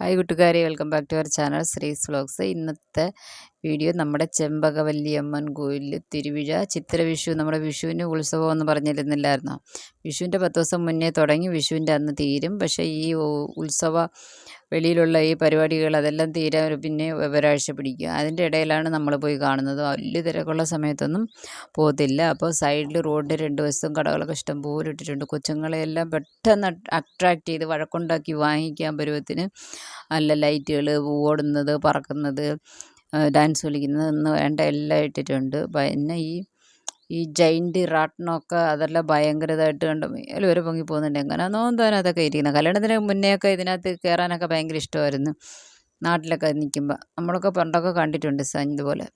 Hi കൂട്ടുകാരി welcome back to our channel Srees vlogs. ഇന്നത്തെ video നമ്മുടെ ചെമ്പകവല്ലിയമ്മൻ കോയിൽ തിരുവിഴ ചിത്രവിഷു നമ്മുടെ വിഷുവിന് ഉത്സവം എന്ന് പറഞ്ഞിരുന്നില്ലായിരുന്നോ? വിഷുവിന്റെ പത്ത് ദിവസം മുന്നേ തുടങ്ങി വിഷുവിന്റെ അന്ന് തീരും. പക്ഷേ ഈ ഉത്സവ വെളിയിലുള്ള ഈ പരിപാടികൾ അതെല്ലാം തീരാൻ പിന്നെ ഒരാഴ്ച പിടിക്കും. അതിന്റെ ഇടയിലാണ് നമ്മൾ പോയി കാണുന്നത്. വലിയ തിരക്കുള്ള സമയത്തൊന്നും പോകത്തില്ല. അപ്പോൾ സൈഡിൽ റോഡിന്റെ രണ്ട് വശത്തും കടകളൊക്കെ ഇഷ്ടം പോലെ ഇട്ടിട്ടുണ്ട് കൊച്ചുങ്ങളെയെല്ലാം പെട്ടെന്ന് അട്രാക്റ്റ് ചെയ്ത് വഴക്കുണ്ടാക്കി വാങ്ങിക്കാൻ പരുവത്തിന് നല്ല ലൈറ്റുകൾ ഓടുന്നത് പറക്കുന്നത് ഡാൻസ് കളിക്കുന്നത് എന്ന് വേണ്ട എല്ലാം ഇട്ടിട്ടുണ്ട്. പിന്നെ ഈ ഈ ജൈന്റ് റാട്ടിനൊക്കെ അതെല്ലാം ഭയങ്കരമായിട്ട് കണ്ടു. മേലെ വരെ പൊങ്ങി പോകുന്നുണ്ട്. എങ്ങനെയാണെന്നോ എന്താണ് അതൊക്കെ ഇരിക്കുന്നത് കല്യാണത്തിന് മുന്നേ ഒക്കെ ഇതിനകത്ത് കയറാനൊക്കെ ഭയങ്കര ഇഷ്ടമായിരുന്നു. നാട്ടിലൊക്കെ നിൽക്കുമ്പോൾ നമ്മളൊക്കെ പണ്ടൊക്കെ കണ്ടിട്ടുണ്ട് ഇതുപോലെ.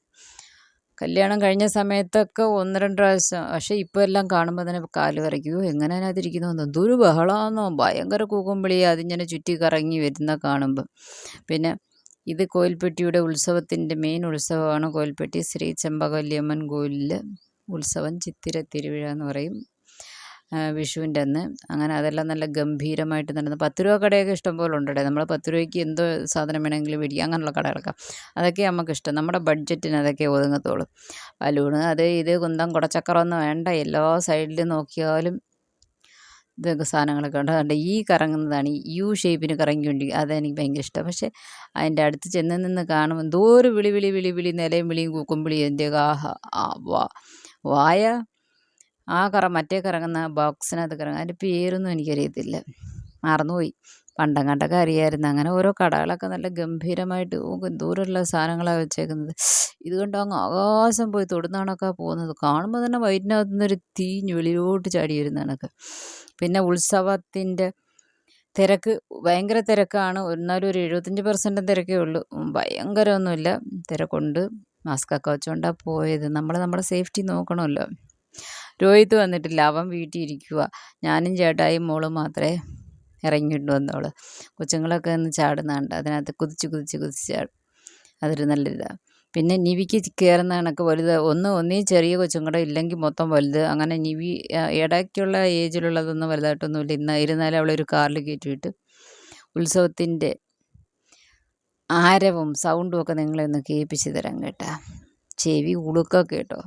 കല്യാണം കഴിഞ്ഞ സമയത്തൊക്കെ ഒന്ന് രണ്ട് പ്രാവശ്യം. പക്ഷേ ഇപ്പോൾ എല്ലാം കാണുമ്പോൾ തന്നെ കാൽ വരയ്ക്കൂ എങ്ങനെ അതിരിക്കുന്നു? എന്തൊരു ബഹളമാണെന്നോ ഭയങ്കര കൂക്കുംവിളി അതിങ്ങനെ ചുറ്റി കറങ്ങി വരുന്ന കാണുമ്പോൾ പിന്നെ ഇത് കോയിൽപ്പെട്ടിയുടെ ഉത്സവത്തിന്റെ മെയിൻ ഉത്സവമാണ് കോയിൽപ്പെട്ടി ശ്രീ ചെമ്പകവല്ലിയമ്മൻ കോയിലിൽ ഉത്സവം ചിത്തിര തിരുവിഴ എന്ന് പറയും. വിഷുവിന്റെ അന്ന്. അങ്ങനെ അതെല്ലാം നല്ല ഗംഭീരമായിട്ട് നടന്നു പത്ത് രൂപ കടയൊക്കെ ഇഷ്ടം പോലെ നമ്മൾ പത്ത് രൂപയ്ക്ക് എന്തോ സാധനം വേണമെങ്കിലും മേടിക്കുക അങ്ങനെയുള്ള കടകളൊക്കെ. അതൊക്കെ നമുക്കിഷ്ടം. നമ്മുടെ ബഡ്ജറ്റിന് അതൊക്കെ ഒതുങ്ങത്തുള്ളൂ. ബലൂണ് അത് ഇത് കുന്തം കുടച്ചക്കറൊന്നും വേണ്ട. എല്ലാ സൈഡിൽ നോക്കിയാലും ഇതൊക്കെ സാധനങ്ങളൊക്കെ ഉണ്ട്. അതുകൊണ്ട് ഈ കറങ്ങുന്നതാണ്. ഈ യു ഷേപ്പിന് കറങ്ങിക്കൊണ്ട് അതെനിക്ക് ഭയങ്കര ഇഷ്ടം. പക്ഷേ അതിന്റെ അടുത്ത് ചെന്ന് നിന്ന് കാണുമ്പോൾ എന്തോ ഒരു വിളി വിളി വിളി വിളി നിലയും വിളിയും കൂക്കും വിളിയും എന്റെ ആഹ ആ വാ. വായ ആ കറ മറ്റേ കറങ്ങുന്ന ബോക്സിനകത്ത് കറങ്ങുക അതിന്റെ പേരൊന്നും എനിക്കറിയത്തില്ല. മറന്നുപോയി. പണ്ടങ്ങാണ്ടൊക്കെ അറിയായിരുന്നു. അങ്ങനെ ഓരോ കടകളൊക്കെ നല്ല ഗംഭീരമായിട്ട് ദൂരമുള്ള സാധനങ്ങളാണ് വെച്ചേക്കുന്നത്. ഇത് കണ്ട് അങ്ങ് ആകാശം പോയി തൊടുന്നാണൊക്കെ പോകുന്നത്. കാണുമ്പോൾ തന്നെ വയറ്റിനകത്ത് നിന്നൊരു തീഞ്ഞ് വെളിയിലോട്ട് ചാടി വരുന്നതാണൊക്കെ പിന്നെ ഉത്സവത്തിന്റെ തിരക്ക് ഭയങ്കര തിരക്കാണ്. എന്നാലും ഒരു എഴുപത്തഞ്ച് പെർസെന്റും തിരക്കേ ഉള്ളൂ. ഭയങ്കരമൊന്നുമില്ല. തിരക്കുണ്ട്. മാസ്കൊക്കെ വെച്ചുകൊണ്ടാണ് പോയത്. നമ്മൾ നമ്മുടെ സേഫ്റ്റി നോക്കണമല്ലോ. രോഹിത് വന്നിട്ടില്ല. അവൻ വീട്ടിൽ ഇരിക്കുക ഞാനും ചേട്ടായും മോളും മാത്രമേ ഇറങ്ങിയിട്ട് വന്നോളൂ. കൊച്ചുങ്ങളൊക്കെ ഒന്ന് ചാടുന്നുണ്ട്. അതിനകത്ത് കുതിച്ച് കുതിച്ച് കുതിച്ച് ചാടും. അതൊരു നല്ലൊരിതാണ് പിന്നെ നിവിക്ക് കയറുന്ന കണക്ക് വലുത് ഒന്ന് ഒന്നീ ചെറിയ കൊച്ചുങ്ങളുടെ ഇല്ലെങ്കിൽ മൊത്തം വലുത്. അങ്ങനെ നിവി ഇടയ്ക്കുള്ള ഏജിലുള്ളതൊന്നും വലുതായിട്ടൊന്നുമില്ല. ഇന്ന് ഇരുന്നാലും അവളൊരു കാറിൽ കയറ്റിയിട്ട് ഉത്സവത്തിന്റെ ആരവും സൗണ്ടും ഒക്കെ നിങ്ങളെ ഒന്ന് കേൾപ്പിച്ച് തരാം കേട്ടാ. ചെവി ഉളുക്കൊക്കെ കേട്ടോ.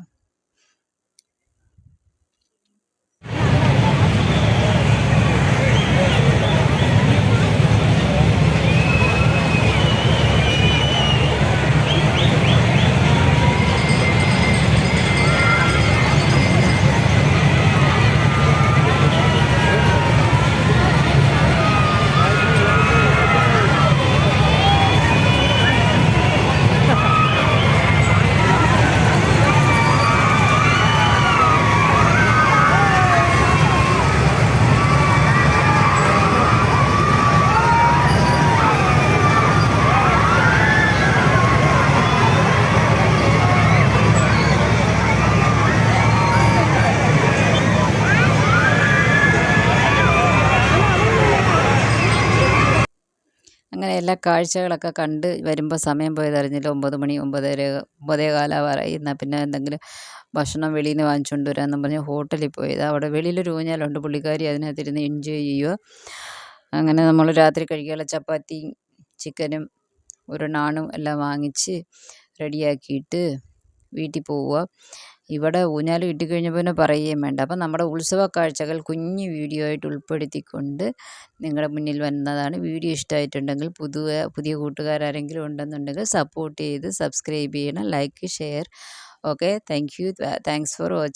അങ്ങനെ എല്ലാ കാഴ്ചകളൊക്കെ കണ്ട് വരുമ്പോൾ സമയം പോയതറിഞ്ഞില്ല ഒമ്പത് മണി ഒമ്പതര ഒമ്പതേ കാലാവാറായി എന്നാൽ പിന്നെ എന്തെങ്കിലും ഭക്ഷണം വെളിയിൽ നിന്ന് വാങ്ങിച്ചുകൊണ്ട് വരാമെന്നും പറഞ്ഞ് ഹോട്ടലിൽ പോയത്. അവിടെ വെളിയിലൊരു ഊഞ്ഞാലുണ്ട്. പുള്ളിക്കാരി അതിനകത്തിരുന്ന് എൻജോയ് ചെയ്യുക. അങ്ങനെ നമ്മൾ രാത്രി കഴിക്കാനുള്ള ചപ്പാത്തിയും ചിക്കനും ഒരു നാണും എല്ലാം വാങ്ങിച്ച് റെഡിയാക്കിയിട്ട് വീട്ടിൽ പോവുക. ഇവിടെ ഊഞ്ഞാൽ കിട്ടിക്കഴിഞ്ഞപ്പോൾ പിന്നെ പറയുകയും വേണ്ട. അപ്പം നമ്മുടെ ഉത്സവ കാഴ്ചകൾ കുഞ്ഞു വീഡിയോ ആയിട്ട് ഉൾപ്പെടുത്തിക്കൊണ്ട് നിങ്ങളുടെ മുന്നിൽ വന്നതാണ്. വീഡിയോ ഇഷ്ടമായിട്ടുണ്ടെങ്കിൽ പുതിയ പുതിയ കൂട്ടുകാരെങ്കിലും ഉണ്ടെന്നുണ്ടെങ്കിൽ സപ്പോർട്ട് ചെയ്ത് സബ്സ്ക്രൈബ് ചെയ്യണം. Like share okay thank you thanks for watching